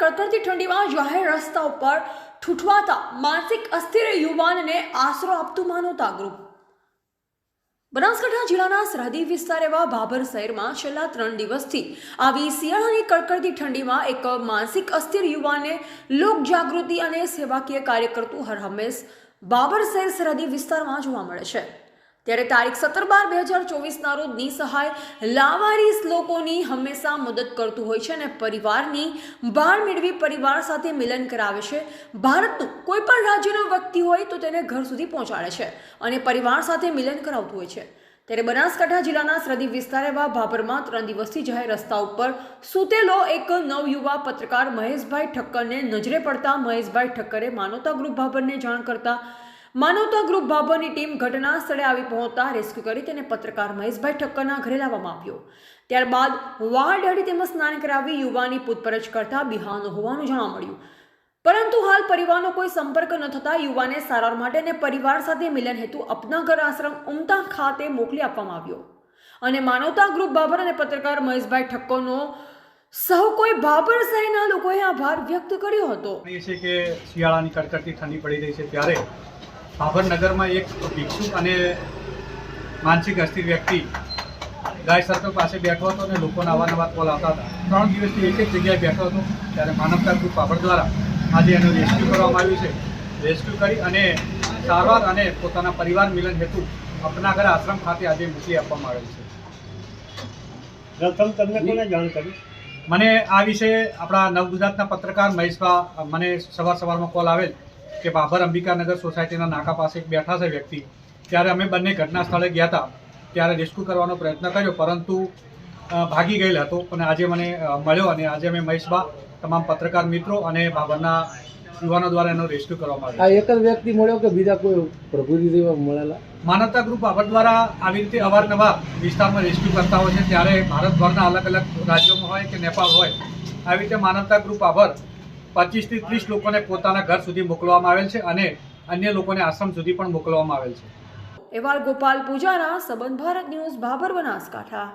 કડકડતી ઠંડીમાં જાહેર રસ્તા ઉપર ઠૂઠવાતા માનસિક અસ્થિર યુવાનને આશરો આપતું માનવતા ગ્રુપ બનાસકાંઠા જિલ્લાના સરહદી વિસ્તાર એવા ભાભર શહેરમાં છેલ્લા ત્રણ દિવસથી આવી શિયાળાની કડકડતી ઠંડીમાં એક માનસિક અસ્થિર યુવાને લોક જાગૃતિ અને સેવાકીય કાર્ય કરતું હર હંમેશ બાબર શહેર સરહદી વિસ્તારમાં જોવા મળે છે. ત્યારે તારીખ સત્તર બાર બે હજાર ચોવીસના રોજ નિસહાય લાવારીસ લોકોની હંમેશા મદદ કરતું હોય છે અને પરિવારની ભાળ મેળવી પરિવાર સાથે મિલન કરાવે છે. ભારતનું કોઈ પણ રાજ્યનો વ્યક્તિ હોય તો તેને ઘર સુધી પહોંચાડે છે અને પરિવાર સાથે મિલન કરાવતું હોય છે. ત્યારે બનાસકાંઠા જિલ્લાના સરહદી વિસ્તાર એવા ભાભરમાં ત્રણ દિવસથી જાહેર રસ્તા ઉપર સૂતેલો એક નવયુવા પત્રકાર મહેશભાઈ ઠક્કરને નજરે પડતા મહેશભાઈ ઠક્કરે માનવતા ગ્રુપ ભાભરને જાણ કરતા માનવતા ગ્રુપ ભાભરની ટીમ ઘટના સ્થળે આવી પહોંચતા રેસ્ક્યુ કરી તેને પત્રકાર મહેશભાઈ ઠક્કરના ઘરે લાવવામાં આવ્યો. ત્યારબાદ વાળ દાઢી તેમજ સ્નાન કરાવી યુવાની પૂછપરછ કરતા બિહારનો હોવાનું જાણવા મળ્યું. પરંતુ હાલ પરિવારનો કોઈ સંપર્ક ન થતા યુવાને સારવાર માટે અને પરિવાર સાથે મિલન હેતુ અપના ઘર આશ્રમ ઉમતા ખાતે મોકલી આપવામાં આવ્યો. અને માનવતા ગ્રુપ બાબર અને પત્રકાર મહેશભાઈ ઠક્કરનો સૌ કોઈ બાબર સહિતના લોકોએ આભાર વ્યક્ત કર્યો હતો. કે શિયાળાની કડકડતી ઠંડી પડી રહી છે ત્યારે ભાભર નગરમાં એક ભિક્ષુક અને માનસિક અસ્થિર વ્યક્તિ ગાય સર્કલ પાસે બેઠો હતો અને લોકોને અવારનવાર કોલ આવતા હતા. ત્રણ દિવસથી એક એક જગ્યાએ બેઠો હતો ત્યારે માનવતા ગ્રુપ ભાભર દ્વારા આજે એનું રેસ્ક્યુ કરવામાં આવ્યું છે. રેસ્ક્યુ કરી અને સારવાર અને પોતાના પરિવાર મિલન હેતુ અપનાગર આશ્રમ ખાતે આજે મોકલી આપવામાં આવેલ છે. પ્રથમ તમને કોને જાણ કરી? મને આ વિશે આપણા નવગુજરાતના પત્રકાર મહેશભા મને સવાર સવારમાં કોલ આવેલ. કે બાબર અંબિકાનગર સોસાયટીના નાકા પાસે એક બેઠા છે વ્યક્તિ. ત્યારે અમે બંને ઘટના સ્થળે ગયા હતા. ત્યારે રેસ્ક્યુ કરવાનો પ્રયત્ન કર્યો પરંતુ ભાગી ગયેલ હતો અને આજે મને મળ્યો અને આજે અમે મહેશભા તમામ પત્રકાર મિત્રો અને બાબરના યુવાનો દ્વારા એનો રેસ્ક્યુ કરવામાં આવ્યો. આ એક જ વ્યક્તિ મળ્યો કે બીજા કોઈ પ્રભુજી જેવા મળેલા? માનવતા ગ્રુપ બાબર દ્વારા આવી રીતે અવારનવાર વિસ્તારમાં રેસ્ક્યુ કરતા હોય છે. ત્યારે ભારતભરના અલગ અલગ રાજ્યોમાં હોય કે નેપાળ હોય આવી રીતે માનવતા ગ્રુપ આભર પચીસથી ત્રીસ લોકોને પોતાના ઘર સુધી મોકલવામાં આવેલ છે અને અન્ય લોકોને આશ્રમ સુધી પણ મોકલવામાં આવેલ છે. એવા ગોપાલ પૂજારા સંબંધ ભારત ન્યૂઝ, ભાભર બનાસકાંઠા.